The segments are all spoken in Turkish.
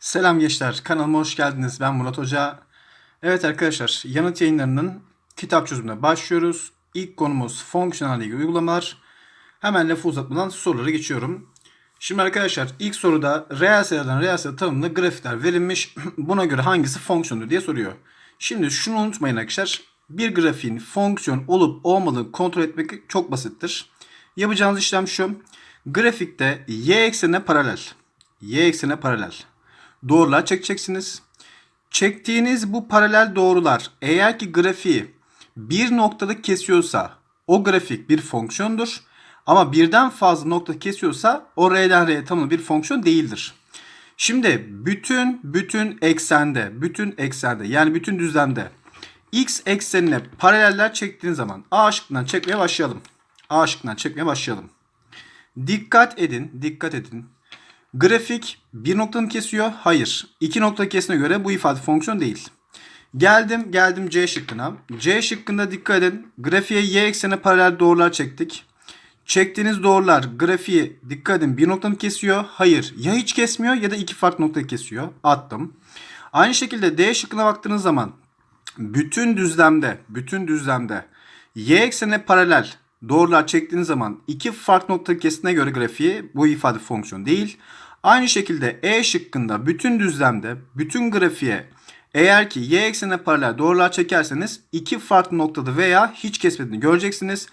Selam gençler, kanalıma hoş geldiniz. Ben Murat Hoca. Evet arkadaşlar, yanıt yayınlarının kitap çözümüne başlıyoruz. İlk konumuz fonksiyonel ilgili uygulamalar. Hemen lafı uzatmadan sorulara geçiyorum. Şimdi arkadaşlar ilk soruda reel sayılardan reel sayı tanımlı grafikler verilmiş. Buna göre hangisi fonksiyondur diye soruyor. Şimdi şunu unutmayın arkadaşlar. Bir grafiğin fonksiyon olup olmadığını kontrol etmek çok basittir. Yapacağınız işlem şu. Grafikte y eksenine paralel. Y eksenine paralel doğrular çekeceksiniz. Çektiğiniz bu paralel doğrular eğer ki grafiği bir noktada kesiyorsa o grafik bir fonksiyondur. Ama birden fazla nokta kesiyorsa o R'den R'ye tanımlı bir fonksiyon değildir. Şimdi bütün bütün eksende, bütün eksende yani bütün düzlemde x eksenine paraleller çektiğiniz zaman A şıkkından çekmeye başlayalım. A şıkkından çekmeye başlayalım. Dikkat edin, dikkat edin. Grafik bir noktanı kesiyor. Hayır. İki nokta kesine göre bu ifade fonksiyon değil. Geldim geldim C şıkkına. C şıkkında dikkat edin. Grafiğe y eksene paralel doğrular çektik. Çektiğiniz doğrular grafiği dikkat edin bir noktanı kesiyor. Hayır. Ya hiç kesmiyor ya da iki farklı nokta kesiyor. Attım. Aynı şekilde D şıkkına baktığınız zaman bütün düzlemde bütün düzlemde y eksene paralel doğrular çektiğiniz zaman iki farklı nokta kesine göre grafiği bu ifade fonksiyon değil. Aynı şekilde E şıkkında bütün düzlemde bütün grafiğe eğer ki y eksenine paralel doğrular çekerseniz iki farklı noktada veya hiç kesmediğini göreceksiniz.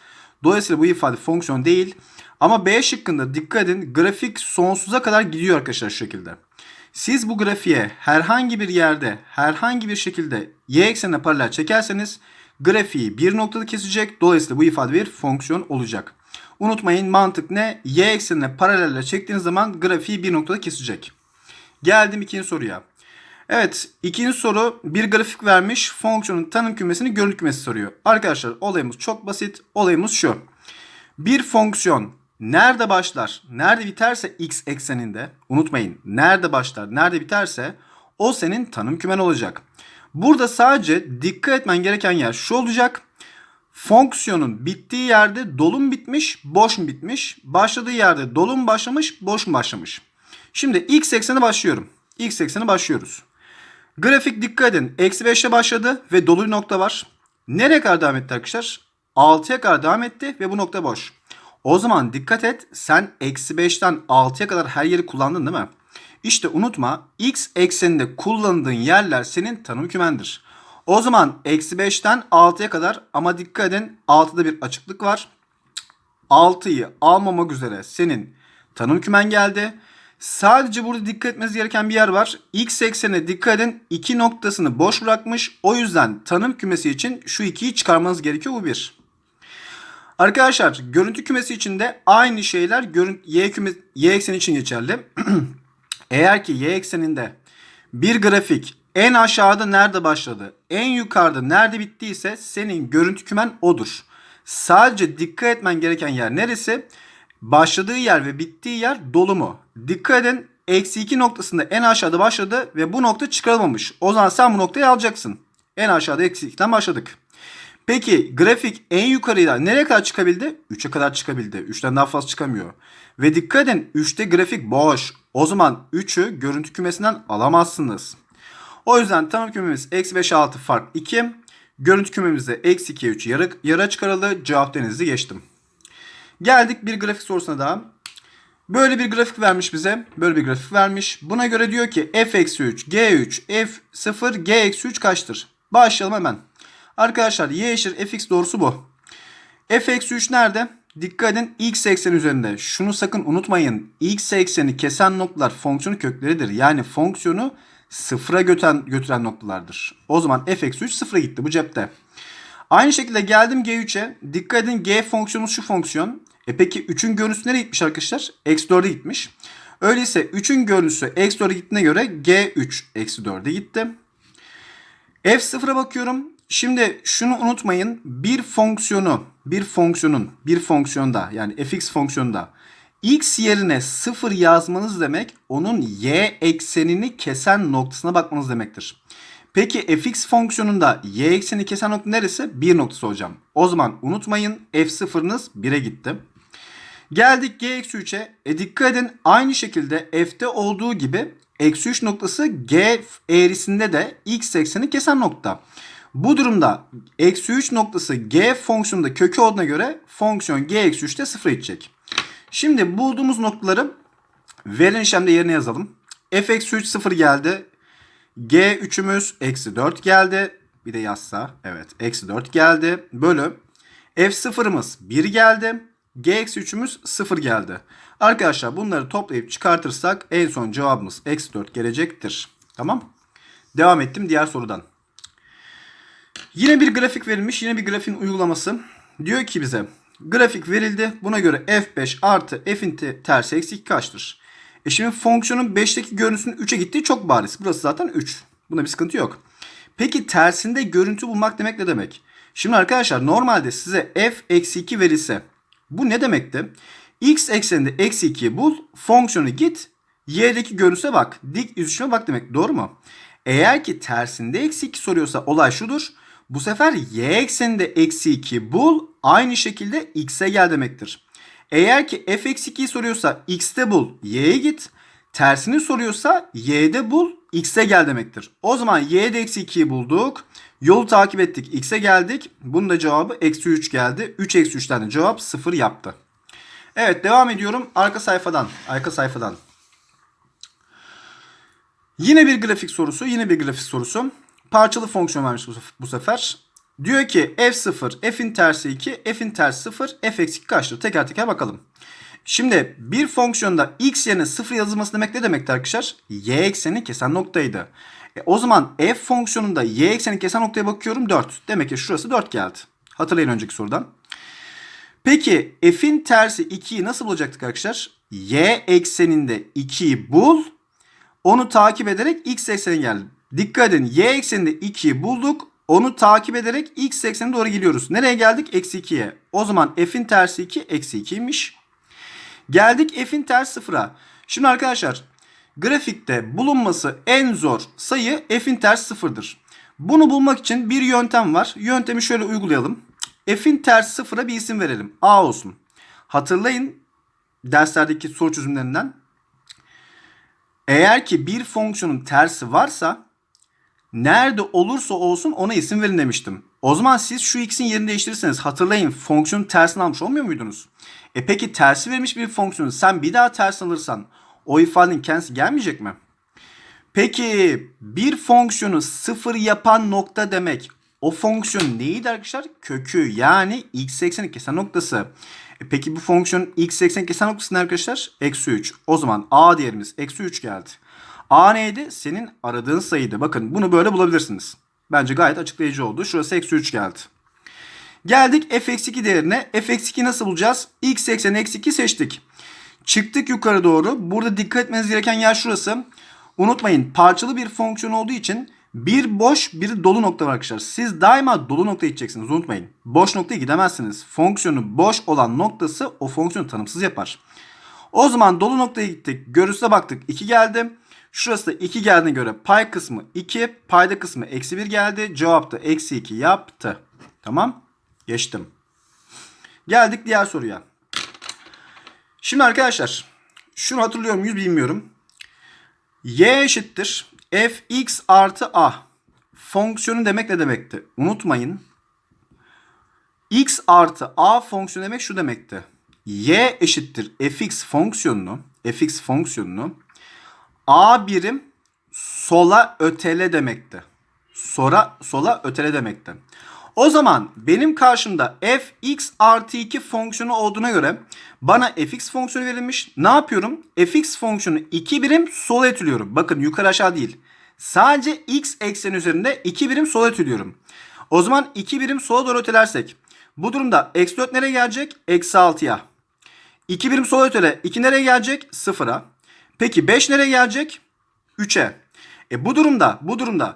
Dolayısıyla bu ifade fonksiyon değil. Ama B şıkkında dikkat edin grafik sonsuza kadar gidiyor arkadaşlar şu şekilde. Siz bu grafiğe herhangi bir yerde herhangi bir şekilde y eksenine paralel çekerseniz grafiği bir noktada kesecek. Dolayısıyla bu ifade bir fonksiyon olacak. Unutmayın mantık ne? Y eksenine paralelle çektiğiniz zaman grafiği bir noktada kesecek. Geldim ikinci soruya. Evet ikinci soru bir grafik vermiş fonksiyonun tanım kümesini görüntü kümesi soruyor. Arkadaşlar olayımız çok basit. Olayımız şu. Bir fonksiyon nerede başlar, nerede biterse x ekseninde unutmayın nerede başlar, nerede biterse o senin tanım kümen olacak. Burada sadece dikkat etmen gereken yer şu olacak. Fonksiyonun bittiği yerde dolum bitmiş, boş mu bitmiş? Başladığı yerde dolum başlamış, boş mu başlamış? Şimdi x ekseni başlıyorum. X ekseni başlıyoruz. Grafik dikkat edin. Eksi 5'te başladı ve dolu bir nokta var. Nereye kadar devam etti arkadaşlar? 6'ya kadar devam etti ve bu nokta boş. O zaman dikkat et. Sen eksi 5'ten 6'ya kadar her yeri kullandın değil mi? İşte unutma x ekseninde kullandığın yerler senin tanım kümendir. O zaman eksi 5'ten 6'ya kadar ama dikkat edin 6'da bir açıklık var. 6'yı almamak üzere senin tanım kümen geldi. Sadece burada dikkat etmeniz gereken bir yer var. X eksenine dikkat edin. 2 noktasını boş bırakmış. O yüzden tanım kümesi için şu 2'yi çıkarmanız gerekiyor. Bu bir. Arkadaşlar görüntü kümesi için de aynı şeyler y, küme, y ekseni için geçerli. Eğer ki y ekseninde bir grafik en aşağıda nerede başladı, en yukarıda nerede bittiyse senin görüntü kümen odur. Sadece dikkat etmen gereken yer neresi? Başladığı yer ve bittiği yer dolu mu? Dikkat edin eksi 2 noktasında en aşağıda başladı ve bu nokta çıkarılmamış. O zaman sen bu noktayı alacaksın. En aşağıda eksi 2'den başladık. Peki grafik en yukarıya nereye kadar çıkabildi? 3'e kadar çıkabildi. 3'ten daha fazla çıkamıyor. Ve dikkat edin 3'te grafik boş. O zaman 3'ü görüntü kümesinden alamazsınız. O yüzden tanım kümemiz eksi 5 6 fark 2. Görüntü kümemizde eksi 2 3 yarı, yarı çıkarıldı. Cevap denizi geçtim. Geldik bir grafik sorusuna daha. Böyle bir grafik vermiş bize. Böyle bir grafik vermiş. Buna göre diyor ki f eksi 3, g 3, f 0, g eksi 3 kaçtır? Başlayalım hemen. Arkadaşlar y eşittir fx doğrusu bu. f eksi 3 nerede? Dikkat edin x ekseni üzerinde. Şunu sakın unutmayın. x ekseni kesen noktalar fonksiyonu kökleridir. Yani fonksiyonu sıfıra götüren, götüren noktalardır. O zaman f eksi 3 sıfıra gitti bu cepte. Aynı şekilde geldim G3'e. Dikkat edin G fonksiyonu şu fonksiyon. E peki 3'ün görüntüsü nereye gitmiş arkadaşlar? Eksi 4'e gitmiş. Öyleyse 3'ün görüntüsü eksi 4'e gittiğine göre G3 eksi 4'e gitti. F0'a bakıyorum. Şimdi şunu unutmayın. Bir fonksiyonu, bir fonksiyonun, bir fonksiyonda yani fx fonksiyonunda x yerine 0 yazmanız demek onun y eksenini kesen noktasına bakmanız demektir. Peki fx fonksiyonunda y ekseni kesen nokta neresi? 1 noktası hocam. O zaman unutmayın f0'ınız 1'e gitti. Geldik g eksi 3'e. E dikkat edin aynı şekilde f'te olduğu gibi Eksi 3 noktası G eğrisinde de x ekseni kesen nokta. Bu durumda eksi 3 noktası G fonksiyonunda kökü olduğuna göre fonksiyon G eksi 3'te 0'a gidecek. Şimdi bulduğumuz noktaları verilen işlemde yerine yazalım. f eksi 3 0 geldi. G 3'ümüz eksi 4 geldi. Bir de yazsa evet eksi 4 geldi. Bölü f sıfırımız 1 geldi. G eksi 3'ümüz 0 geldi. Arkadaşlar bunları toplayıp çıkartırsak en son cevabımız eksi 4 gelecektir. Tamam. Devam ettim diğer sorudan. Yine bir grafik verilmiş. Yine bir grafiğin uygulaması. Diyor ki bize grafik verildi. Buna göre f5 artı f'in te- tersi eksi 2 kaçtır? E şimdi fonksiyonun 5'teki görüntüsünün 3'e gittiği çok bariz. Burası zaten 3. Buna bir sıkıntı yok. Peki tersinde görüntü bulmak demek ne demek? Şimdi arkadaşlar normalde size f eksi 2 verilse bu ne demekti? x ekseninde eksi 2'yi bul. Fonksiyonu git. y'deki görüntüse bak. Dik yüzüşüne bak demek. Doğru mu? Eğer ki tersinde eksi 2 soruyorsa olay şudur. Bu sefer y ekseninde eksi 2 bul. Aynı şekilde x'e gel demektir. Eğer ki f eksi 2'yi soruyorsa x'te bul. y'ye git. Tersini soruyorsa y'de bul. x'e gel demektir. O zaman y'de eksi 2'yi bulduk. Yolu takip ettik. x'e geldik. Bunun da cevabı eksi 3 geldi. 3 eksi 3'ten de cevap 0 yaptı. Evet devam ediyorum. Arka sayfadan. Arka sayfadan. Yine bir grafik sorusu. Yine bir grafik sorusu. Parçalı fonksiyon vermiş bu sef- bu sefer. Diyor ki f0, f'in tersi 2, f'in tersi 0, f eksi 2 kaçtır? Teker teker bakalım. Şimdi bir fonksiyonda x yerine 0 yazılması demek ne demekti arkadaşlar? y ekseni kesen noktaydı. E, o zaman f fonksiyonunda y ekseni kesen noktaya bakıyorum 4. Demek ki şurası 4 geldi. Hatırlayın önceki sorudan. Peki f'in tersi 2'yi nasıl bulacaktık arkadaşlar? y ekseninde 2'yi bul. Onu takip ederek x eksenine geldim. Dikkat edin y ekseninde 2'yi bulduk. Onu takip ederek x eksenine doğru gidiyoruz. Nereye geldik? Eksi 2'ye. O zaman f'in tersi 2 eksi 2'ymiş. Geldik f'in tersi 0'a. Şimdi arkadaşlar grafikte bulunması en zor sayı f'in tersi 0'dır. Bunu bulmak için bir yöntem var. Yöntemi şöyle uygulayalım. F'in tersi 0'a bir isim verelim. A olsun. Hatırlayın derslerdeki soru çözümlerinden. Eğer ki bir fonksiyonun tersi varsa nerede olursa olsun ona isim verin demiştim. O zaman siz şu x'in yerini değiştirirseniz hatırlayın fonksiyonun tersini almış olmuyor muydunuz? E peki tersi verilmiş bir fonksiyonu sen bir daha ters alırsan o ifadenin kendisi gelmeyecek mi? Peki bir fonksiyonu sıfır yapan nokta demek o fonksiyon neydi arkadaşlar? Kökü yani x ekseni kesen noktası. E peki bu fonksiyon x ekseni kesen noktası ne arkadaşlar? Eksi 3. O zaman a değerimiz eksi 3 geldi. A neydi? Senin aradığın sayıydı. Bakın bunu böyle bulabilirsiniz. Bence gayet açıklayıcı oldu. Şurası eksi 3 geldi. Geldik f eksi 2 değerine. f eksi 2 nasıl bulacağız? x ekseni eksi 2 seçtik. Çıktık yukarı doğru. Burada dikkat etmeniz gereken yer şurası. Unutmayın parçalı bir fonksiyon olduğu için bir boş bir dolu nokta var arkadaşlar. Siz daima dolu noktaya gideceksiniz unutmayın. Boş noktaya gidemezsiniz. Fonksiyonu boş olan noktası o fonksiyonu tanımsız yapar. O zaman dolu noktaya gittik. Görüntüse baktık 2 geldi. Şurası da 2 geldiğine göre pay kısmı 2, payda kısmı eksi 1 geldi. Cevap da eksi 2 yaptı. Tamam. Geçtim. Geldik diğer soruya. Şimdi arkadaşlar şunu hatırlıyor muyuz bilmiyorum. Y eşittir fx artı a. Fonksiyonu demek ne demekti? Unutmayın. x artı a fonksiyonu demek şu demekti. Y eşittir fx fonksiyonunu, fx fonksiyonunu a birim sola ötele demekti. Sora, sola ötele demekti. O zaman benim karşımda fx artı 2 fonksiyonu olduğuna göre bana fx fonksiyonu verilmiş. Ne yapıyorum? fx fonksiyonu 2 birim sola ötülüyorum. Bakın yukarı aşağı değil. Sadece x ekseni üzerinde 2 birim sola ötülüyorum. O zaman 2 birim sola doğru ötelersek bu durumda eksi 4 nereye gelecek? Eksi 6'ya. 2 birim sola ötele 2 nereye gelecek? 0'a. Peki 5 nereye gelecek? 3'e. E bu durumda bu durumda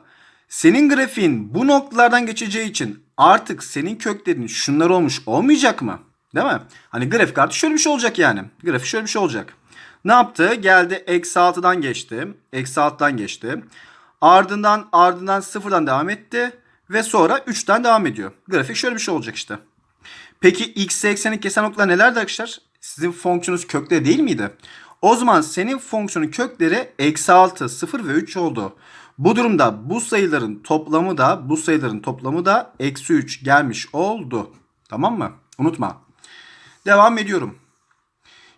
senin grafiğin bu noktalardan geçeceği için artık senin köklerin şunlar olmuş olmayacak mı? Değil mi? Hani grafik artık şöyle bir şey olacak yani. Grafik şöyle bir şey olacak. Ne yaptı? Geldi eksi 6'dan geçti. Eksi 6'dan geçti. Ardından ardından sıfırdan devam etti. Ve sonra 3'ten devam ediyor. Grafik şöyle bir şey olacak işte. Peki x ekseni kesen noktalar nelerdi arkadaşlar? Sizin fonksiyonunuz kökleri değil miydi? O zaman senin fonksiyonun kökleri eksi 6, 0 ve 3 oldu. Bu durumda bu sayıların toplamı da bu sayıların toplamı da eksi 3 gelmiş oldu. Tamam mı? Unutma. Devam ediyorum.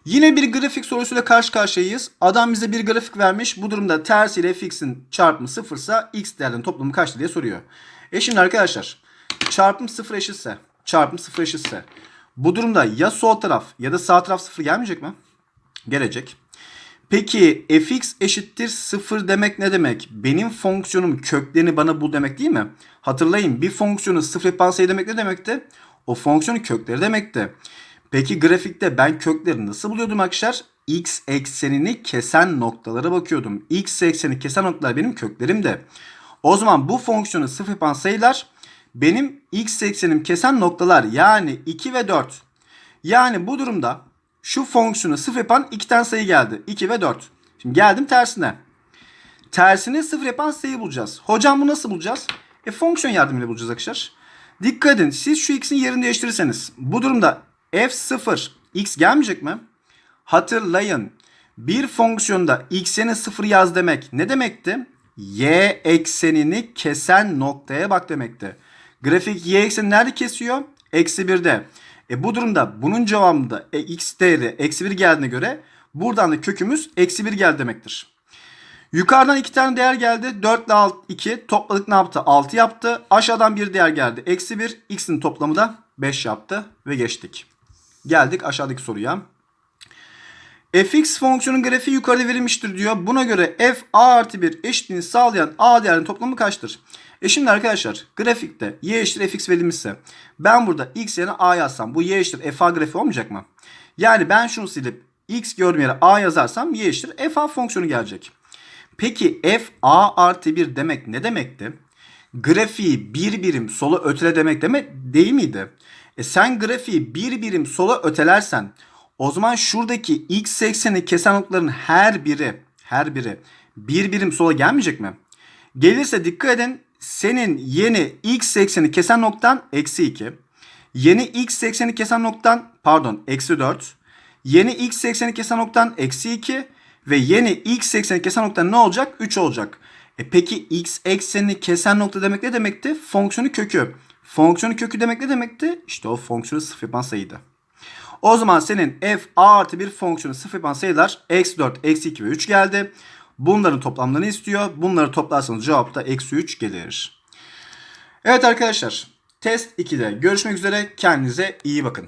Yine bir grafik sorusuyla karşı karşıyayız. Adam bize bir grafik vermiş. Bu durumda tersiyle fx'in çarpımı sıfırsa x değerlerinin toplamı kaçtır diye soruyor. E şimdi arkadaşlar çarpım sıfır eşitse çarpım sıfır eşitse bu durumda ya sol taraf ya da sağ taraf sıfır gelmeyecek mi? Gelecek. Peki fx eşittir 0 demek ne demek? Benim fonksiyonum köklerini bana bul demek değil mi? Hatırlayın bir fonksiyonu sıfır yapan sayı demek ne demekti? O fonksiyonun kökleri demekti. Peki grafikte ben kökleri nasıl buluyordum arkadaşlar? X eksenini kesen noktalara bakıyordum. X ekseni kesen noktalar benim köklerimde. O zaman bu fonksiyonu sıfır yapan sayılar benim x eksenim kesen noktalar yani 2 ve 4. Yani bu durumda şu fonksiyonu sıfır yapan iki tane sayı geldi. 2 ve 4. Şimdi geldim tersine. Tersine sıfır yapan sayı bulacağız. Hocam bu nasıl bulacağız? E fonksiyon yardımıyla bulacağız arkadaşlar. Dikkat edin siz şu x'in yerini değiştirirseniz bu durumda f0 x gelmeyecek mi? Hatırlayın bir fonksiyonda x'ine 0 yaz demek ne demekti? Y eksenini kesen noktaya bak demekti. Grafik y ekseni nerede kesiyor? Eksi 1'de. E bu durumda bunun cevabında e, x değeri eksi 1 geldiğine göre buradan da kökümüz eksi 1 geldi demektir. Yukarıdan iki tane değer geldi. 4 ile 6, 2 topladık ne yaptı? 6 yaptı. Aşağıdan bir değer geldi. Eksi 1. X'in toplamı da 5 yaptı. Ve geçtik. Geldik aşağıdaki soruya. Fx fonksiyonun grafiği yukarıda verilmiştir diyor. Buna göre f a artı 1 eşitliğini sağlayan a değerinin toplamı kaçtır? E şimdi arkadaşlar grafikte y eşittir fx verilmişse ben burada x yerine a yazsam bu y eşittir f a grafiği olmayacak mı? Yani ben şunu silip x gördüğüm yere a yazarsam y eşittir f a fonksiyonu gelecek. Peki f a artı 1 demek ne demekti? Grafiği bir birim sola ötele demek demek değil miydi? E sen grafiği bir birim sola ötelersen o zaman şuradaki x ekseni kesen noktaların her biri her biri bir birim sola gelmeyecek mi? Gelirse dikkat edin senin yeni x ekseni kesen noktan eksi 2. Yeni x ekseni kesen noktan pardon eksi 4. Yeni x ekseni kesen noktan eksi 2. Ve yeni x ekseni kesen nokta ne olacak? 3 olacak. E peki x eksenini kesen nokta demek ne demekti? Fonksiyonu kökü. Fonksiyonu kökü demek ne demekti? İşte o fonksiyonu sıfır yapan sayıydı. O zaman senin f a artı bir fonksiyonu sıfır yapan sayılar eksi 4, eksi 2 ve 3 geldi. Bunların toplamlarını istiyor. Bunları toplarsanız cevap da eksi 3 gelir. Evet arkadaşlar test 2'de görüşmek üzere. Kendinize iyi bakın.